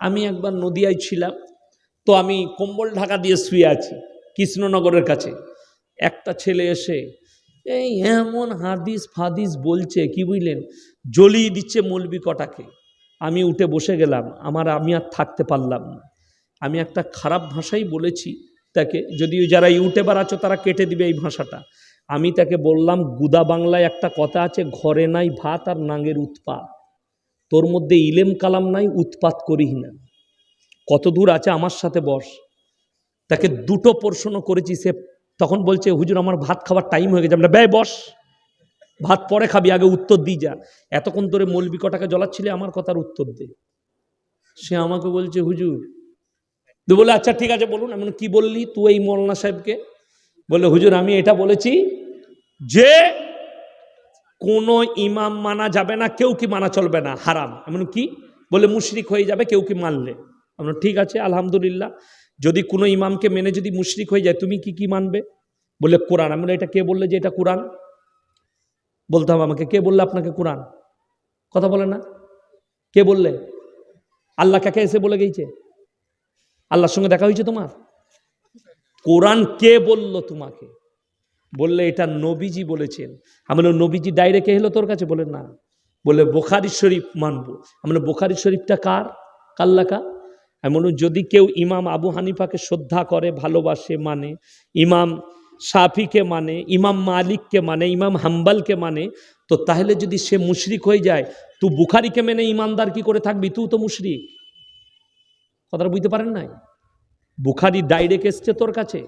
আমি একবার নদিয়ায় ছিলাম, তো আমি কম্বল ঢাকা দিয়ে শুয়ে আছি, কৃষ্ণনগরের কাছে। একটা ছেলে এসে, এই এমন হাদিস ফাদিস বলছে, কি বুঝলেন? জ্বলিয়ে দিচ্ছে মলবি কটাকে। আমি উঠে বসে গেলাম, আমার, আমি আর থাকতে পারলাম না। আমি একটা খারাপ ভাষাই বলেছি তাকে, যদিও যারা ইউটিউবার আছো তারা কেটে দিবে এই ভাষাটা। আমি তাকে বললাম, গুদা বাংলায় একটা কথা আছে, ঘরে নাই ভাত আর নাঙ্গের উৎপাত। তোর মধ্যে ইলেম কালাম নাই, উৎপাত করিস না। কত দূর আছে আমার সাথে বস। তাকে দুটো প্রশ্ন করেছি, সে তখন বলছে, হুজুর, আমার ভাত খাওয়ার টাইম হয়ে গেছে। আমরা, ব্যয়, বস। ভাত পরে খাবি, আগে উত্তর দিই, যা। এতক্ষণ ধরে মৌলবি কটাকে জ্বলাচ্ছিলে, আমার কথার উত্তর দে। সে আমাকে বলছে, হুজুর। তো বলে আচ্ছা ঠিক আছে, বলুন। এমন কি বললি তুই এই মৌলানা সাহেবকে? বলে, হুজুর, আমি এটা বলেছি যে কোনো ইমাম মানা যাবে না, কেউ কি মানা চলবে না, হারাম। এমন কি? বলে মুশরিক হয়ে যাবে, কেউ কি মানলে। আমরা ঠিক আছে, আলহামদুলিল্লাহ। যদি কোনো ইমামকে মেনে যদি মুশরিক হয়ে যায়, তুমি কি কি মানবে? বলে কোরআন। আমি এটা কে বললে যে এটা কোরআন? বলতে হবে আমাকে, কে বললে আপনাকে কোরআন? কথা বলে না? কে বললে? আল্লাহ কাকে এসে বলে গেছে? আল্লাহর সঙ্গে দেখা হয়েছে তোমার? কোরআন কে বলল তোমাকে? বললে এটা নবীজি বলেছেন। আমি বললাম, নবীজি ডাইরেক্ট এলো তোর কাছে? বলে না। বলে বোখারি শরীফ মানবো। আমরা বোখারি শরীফটা কার? কাল্লাকা বললাম, যদি কেউ ইমাম আবু হানিফাকে শ্রদ্ধা করে ভালোবাসে মানে ইমাম সাফিকে মানে ইমাম মালিককে মানে ইমাম হাম্বালকে মানে তো তাহলে যদি সে মুশরিক হয়ে যায় তুই বুখারিকে মেনে ইমানদার কি করে থাকবি? তুই তো মুশরিক। কথাটা বুঝতে পারেন নাই? বুখারি ডাইরেক্ট এসছে তোর কাছে?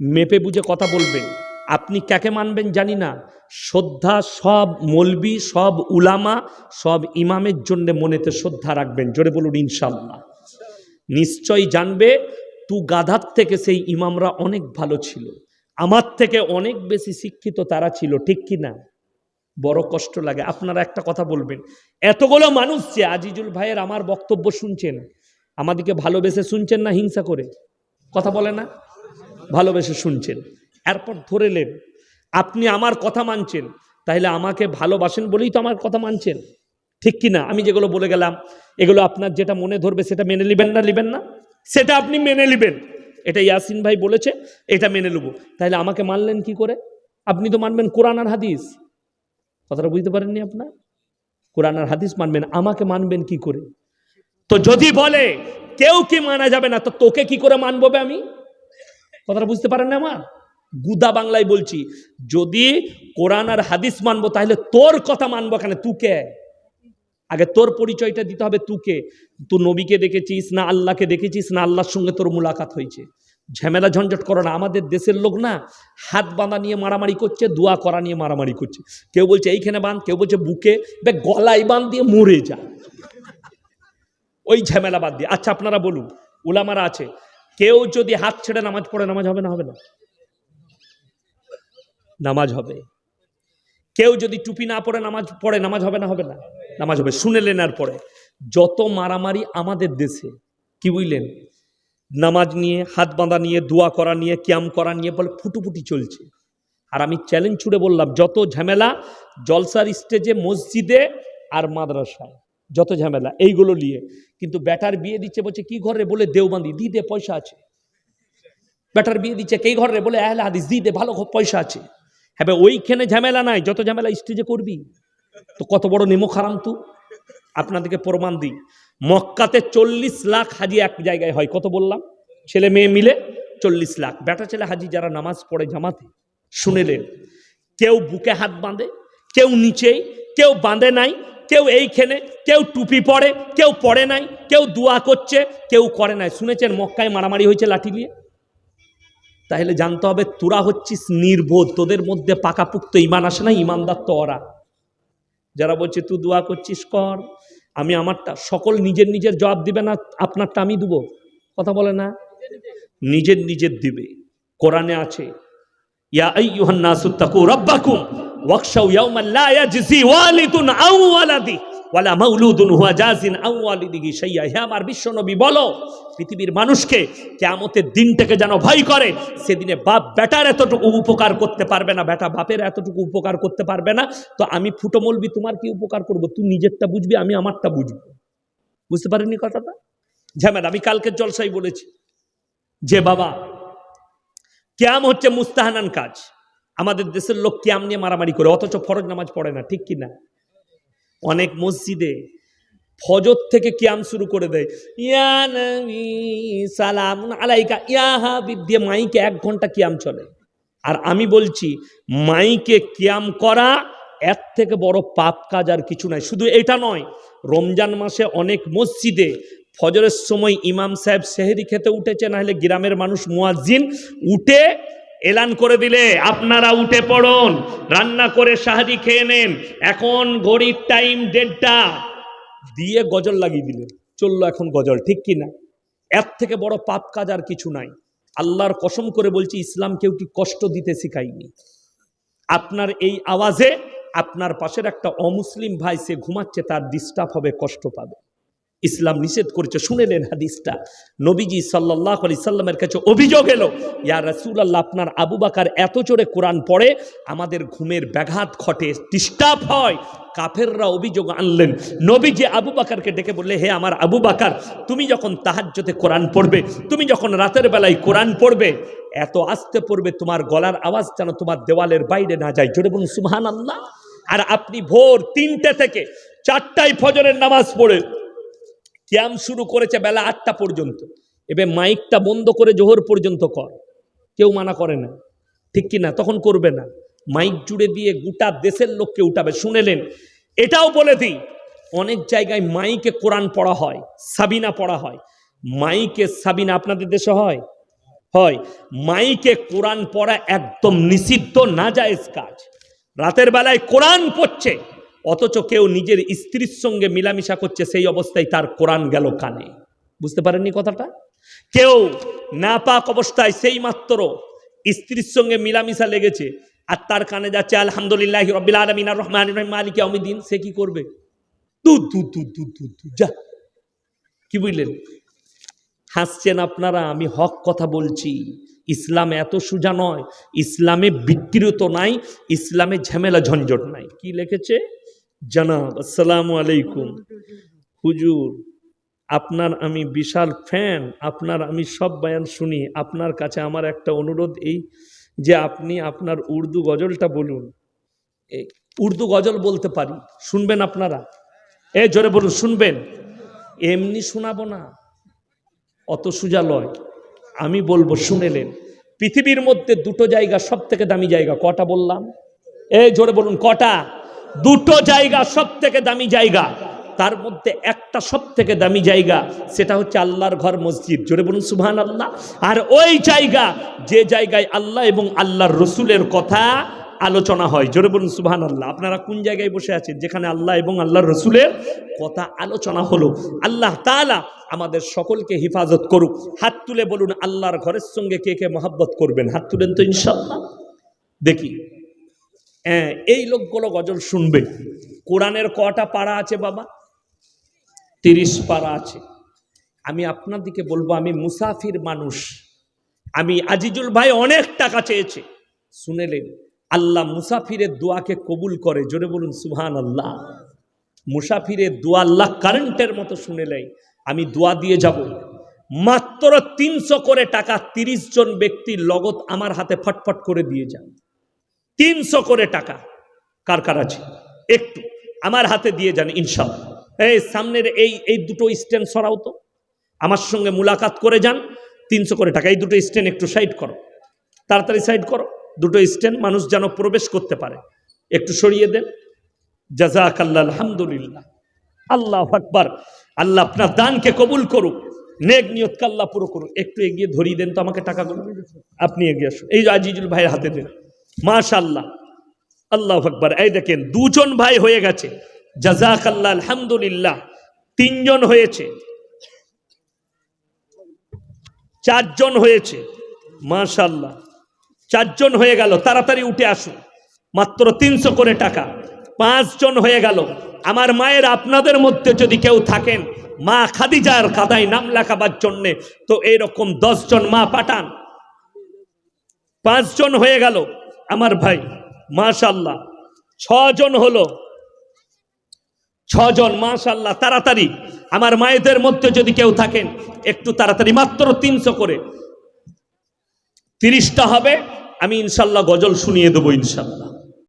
মেপে বুঝে কথা বলবেন আপনি কাকে মানবেন জানি না। শ্রদ্ধা সব মলবি, সব উলামা, সব ইমামের জন্য মনেতে শ্রদ্ধা রাখবেন। জোরে বলুন ইনশাল্লাহ নিশ্চয় জানবে, তু গাধার থেকে সেই ইমামরা অনেক ভালো ছিল। আমার থেকে অনেক বেশি শিক্ষিত তারা ছিল, ঠিক কি না? বড় কষ্ট লাগে। আপনারা একটা কথা বলবেন। এতগুলো মানুষ যে আজিজুল ভাইয়ের আমার বক্তব্য শুনছেন, আমাদেরকে ভালোবেসে শুনছেন না হিংসা করে? কথা বলে না? ভালোবেসে শুনছেন। এরপর ধরেলেন আপনি আমার কথা মানছেন, তাহলে আমাকে ভালোবাসেন বলেই তো আমার কথা মানছেন। ঠিক কি না আমি যেগুলো বলে গেলাম, এগুলো আপনার যেটা মনে ধরবে সেটা মেনে নেবেন না নেবেন না? সেটা আপনি মেনে নেবেন। এটা ইয়াসিন ভাই বলেছে, এটা মেনে নেব। তাহলে আমাকে মানলেন কি করে? আপনি তো মানবেন কোরআন আর হাদিস। কথাটা বুঝতে পারেননি আপনার? কোরআন আর হাদিস মানবেন, আমাকে মানবেন কি করে? তো যদি বলে, কেউ কি মানা যাবে না, তো তোকে কি করে মানবো আমি? কথাটা বুঝতে পারেন না আমার? গুদা বাংলায় বলছি, যদি কোরআন আর হাদিস মানবো, তাহলে তোর কথা মানবো কেন তুকে আগে তোর পরিচয়টা দিতে হবে তুকে তুই নবীকে দেখেছিস, না আল্লাহকে দেখেছিস, না আল্লাহর সঙ্গে তোর মুলাকাত হয়েছে। ঝামেলা ঝঞ্ঝট করো না, আমাদের দেশের লোক না, হাত বাঁধা নিয়ে মারামারি করছে, দোয়া করা নিয়ে মারামারি করছে। কেউ বলছে, এইখানে বাঁধ কেউ বলছে, বুকে বে, গলায় বাঁধ দিয়ে মরে যা। ওই ঝামেলা বাদ দিয়ে। আচ্ছা আপনারা বলুন, উলামারা আছে, কেউ যদি হাত ছেড়ে নামাজ পড়ে, নামাজ হবে না হবে না? নামাজ হবে। কেউ যদি টুপি না পড়ে নামাজ পড়ে, নামাজ হবে না? হবে না। নামাজ হবে। শুনে নেনার পরে। যত মারামারি আমাদের দেশে, কি বুঝলেন? নামাজ নিয়ে, হাত বাঁধা নিয়ে, দোয়া করা নিয়ে ক্যাম করা নিয়ে বলে ফুটুফুটি চলছে। আর আমি চ্যালেঞ্জ ছুড়ে বললাম, যত ঝামেলা জলসার স্টেজে মসজিদে আর মাদ্রাসায়, যত ঝামেলা, এইগুলো নিয়ে। কিন্তু ব্যাটার বিয়ে দিচ্ছে বলছে, কি ঘরে বলে দেওবান্দি, দি দে, পয়সা আছে। ব্যাটার বিয়ে দিচ্ছে, কে ঘরে বলে, আহলে হাদিস, দি দে, ভালো পয়সা আছে। হ্যাঁ ওইখানে ঝামেলা নাই, যত ঝামেলা স্টেজে করবি। তো কত বড় নেমো খারাম তু আপনাদেরকে প্রমাণ দিই। মক্কাতে চল্লিশ লাখ হাজি এক জায়গায় হয়, কত বললাম? ছেলে মেয়ে মিলে চল্লিশ লাখ। বেটা ছেলে হাজি যারা নামাজ পড়ে জামাতে শুনেলেন কেউ বুকে হাত বাঁধে, কেউ নিচেই, কেউ বাঁধে নাই, কেউ এইখানে, কেউ টুপি পরে, কেউ পড়ে নাই, কেউ দোয়া করছে, কেউ করে নাই। শুনেছেন মক্কায় মারামারি হয়েছে লাঠি নিয়ে? তাহলে জানতে হবে তোরা হচ্ছিস নির্বোধ, তোদের মধ্যে পাকাপুক্ত ইমান আসে না, ইমানদার তো ওরা। যারা বলছে, তুই দোয়া করছিস, কর। আমি আমারটা, সকল নিজের নিজের জবাব দিবে না, আপনারটা আমি দেবো। কথা বলে না? নিজের নিজের দিবে। কোরআনে আছে, ইয়া আইয়ুহান তাকু ওয়ালা মাউলুদুন হুয়া জাজিন আও ওয়ালিদিহি শাইয়া। হে আমার বিশ্বনবী, বলো, পৃথিবীর মানুষকে কিয়ামতের দিনটাকে যেন ভয় করে, সেদিনে বাপ বেটার এতটুকু উপকার করতে পারবে না, বেটা বাপের এতটুকু উপকার করতে পারবে না। তো আমি ফুটো বলবি তোমার কি উপকার করব? তুই নিজেরটা বুঝবি, আমি আমারটা বুঝব। বুঝতে পারিনি কথাটা? ঝামেলা, আমি কালকে জলসাই বলেছি যে, বাবা, ক্যাম হচ্ছে মুস্তাহানান কাজ। আমাদের দেশের লোক ক্যাম নিয়ে মারামারি করে, অথচ ফরজ নামাজ পড়ে না, ঠিক কি না অনেক মসজিদে ফজর থেকে ক্যাম শুরু করে দেয়। ইয়া নবী সালামুন আলাইকা, ইয়া হাবিব, দিয়ে মাইকে এক ঘণ্টা ক্যাম চলে। আর আমি বলছি, মাইকে ক্যাম করা এর থেকে বড় পাপ কাজ আর কিছু নাই। শুধু এটা নয়, রমজান মাসে অনেক মসজিদে ফজরের সময় ইমাম সাহেব সেহেরি খেতে উঠেছে না হলে গ্রামের মানুষ মুয়াজ্জিন উঠে এলান করে দিলে আপনারা উঠে পড়ুন, রান্না করে সাহারি খেয়ে নেন। এখন ঘড়ির টাইম দেড়টা। দিয়ে গজল লাগিয়ে দিলেন চলল এখন গজল, ঠিক কি না? এর থেকে বড় পাপ কাজ আর কিছু নাই। আল্লাহর কসম করে বলছি, ইসলাম কেউ কি কষ্ট দিতে শিখায়নি। আপনার এই আওয়াজে আপনার পাশের একটা অমুসলিম ভাই, সে ঘুমাচ্ছে, তার ডিস্টার্ব হবে, কষ্ট পাবে। ইসলাম নিষেধ করেছে। শুনেলেন হাদিসটা। নবীজি সাল্লাহ আলি সাল্লামের কাছে অভিযোগ এলো, ইয়া রসুল আল্লাহ আপনার আবু বাকার এত জোরে কোরআন পড়ে, আমাদের ঘুমের ব্যাঘাত ঘটে ডিস্টার্ব হয়। কাফেররা অভিযোগ আনলেন। নবীজি আবু বাকারকে ডেকে বললে হে আমার আবু বাকার, তুমি যখন তাহাজ্যতে কোরআন পড়বে, তুমি যখন রাতের বেলায় কোরআন পড়বে, এত আস্তে পড়বে, তোমার গলার আওয়াজ যেন তোমার দেওয়ালের বাইরে না যায়। জোরে বলুন সুবহান আল্লাহ আর আপনি ভোর তিনটে থেকে চারটায় ফজরের নামাজ পড়ে ক্যাম্প শুরু করেছে বেলা আটটা পর্যন্ত। এবার মাইকটা বন্ধ করে জোহর পর্যন্ত কর। কেউ মানা করে না। ঠিক কি না তখন করবে না। মাইক জুড়ে দিয়ে গোটা দেশের লোককে উঠাবে। শুনেলেন? এটাও বলে দিই, অনেক জায়গায় মাইকে কোরআন পড়া হয়, সাবিনা পড়া হয়। মাইকে সাবিনা আপনাদের দেশে হয়? হয়। মাইকে কোরআন পড়া একদম নিষিদ্ধ না কাজ। রাতের বেলায় কোরআন পড়ছে। অথচ কেউ নিজের স্ত্রীর সঙ্গে মিলামিশা করছে সেই অবস্থায় তার কোরআন গেল কানে। বুঝতে পারেননি কথাটা? কেউ না পাক অবস্থায় সেই মাত্র স্ত্রীর সঙ্গে মিলামিশা লেগেছে আর তার কানে যাচ্ছে, আলহামদুলিল্লাহ রবিল রহমান রহিম, মালিক অমিদিন সে কি করবে? যা। কি বুঝলেন? হাসছেন আপনারা, আমি হক কথা বলছি। ইসলাম এত সোজা নয়, ইসলামে বিকৃত নাই, ইসলামে ঝামেলা ঝঞ্ঝট নাই। কি লিখেছে? জানাব, আসসালামু আলাইকুম। হুজুর, আপনার আমি বিশাল ফ্যান, আপনার আমি সব বয়ান শুনি। আপনার কাছে আমার একটা অনুরোধ এই যে আপনি আপনার উর্দু গজলটা বলুন। উর্দু গজল বলতে পারি। শুনবেন আপনারা? এ, জোরে বলুন, শুনবেন? এমনি শোনাবো না। অত সোজা লয়। আমি বলব শুনেলেন পৃথিবীর মধ্যে দুটো জায়গা সব থেকে দামি জায়গা। কটা বললাম? এ, জোরে বলুন, কটা? দুটো জায়গা সব থেকে দামি জায়গা। তার মধ্যে একটা সব থেকে দামি জায়গা, সেটা হচ্ছে আল্লাহর ঘর মসজিদ। জোরে বলুন সুবহান আল্লাহ আর ওই জায়গা, যে জায়গায় আল্লাহ এবং আল্লাহর রসুলের কথা আলোচনা হয়। জোরে বলুন সুবহান আল্লাহ আপনারা কোন জায়গায় বসে আছেন? যেখানে আল্লাহ এবং আল্লাহর রসুলের কথা আলোচনা হলো। আল্লাহ তাআলা আমাদের সকলকে হেফাজত করুক। হাত তুলে বলুন, আল্লাহর ঘরের সঙ্গে কে কে মহাব্বত করবেন? হাত তুলেন তো ইনশাল্লাহ দেখি। এই লোকগুলো গজল শুনবে। কোরআনের কটা পাড়া আছে বাবা? তিরিশ পাড়া আছে। আমি আপনার দিকে বলব, আমি মুসাফির মানুষ। আমি আজিজুল ভাই অনেক টাকা চেয়েছে। শুনেলেন আল্লাহ মুসাফিরের দোয়াকে কবুল করে। জোরে বলুন সুহান আল্লাহ মুসাফিরের দোয়া আল্লাহ কারেন্টের মতো শুনে শুনেলেন আমি দোয়া দিয়ে যাব। মাত্র তিনশো করে টাকা তিরিশ জন ব্যক্তির লগত আমার হাতে ফটফট করে দিয়ে যান। তিনশো করে টাকা। কার কার আছে? একটু। আমার হাতে দিয়ে যান, ইনশাল্লাহ। এই সামনের এই এই দুটো স্ট্যান্ড সরাও তো। আমার সঙ্গে মুলাকাত করে যান, তিনশো করে টাকা। এই দুটো স্ট্যান্ড একটু সাইড করো। তাড়াতাড়ি সাইড করো। দুটো স্ট্যান্ড মানুষ যেন প্রবেশ করতে পারে। একটু সরিয়ে দেন। জাজাক আল্লাহ আলহামদুলিল্লাহ। আল্লাহ আকবার। আল্লাহ আপনার দানকে কবুল করুক। নেক নিয়ত কাল্লা পুরো করুক। একটু এগিয়ে ধরিয়ে দেন তো আমাকে টাকাগুলো। আপনি এগিয়ে আসুন। এই আজিজুল ভাইয়ের হাতে দেন। মাশাল্লাহ আল্লাহ আকবার। এই দেখেন, দুজন ভাই হয়ে গেছে। জাজাক আল্লাহ আলহামদুলিল্লাহ। তিনজন হয়েছে। চারজন হয়েছে। মাশাল্লাহ চারজন হয়ে গেল। তাড়াতাড়ি উঠে আসুন। মাত্র তিনশো করে টাকা। পাঁচজন হয়ে গেল। আমার মায়ের আপনাদের মধ্যে যদি কেউ থাকেন, মা খাদিজার কাদায় নাম লেখাবার জন্যে, তো এইরকম দশজন মা পাঠান। পাঁচজন হয়ে গেল। আমার ভাই মাশাল্লাহ ছজন হলো। ছজন মাশাল্লাহ তাড়াতাড়ি। আমার মায়েদের মধ্যে যদি কেউ থাকেন, একটু তাড়াতাড়ি, মাত্র তিনশো করে। তিরিশটা হবে, আমি ইনশাল্লাহ গজল শুনিয়ে দেবো ইনশাল্লাহ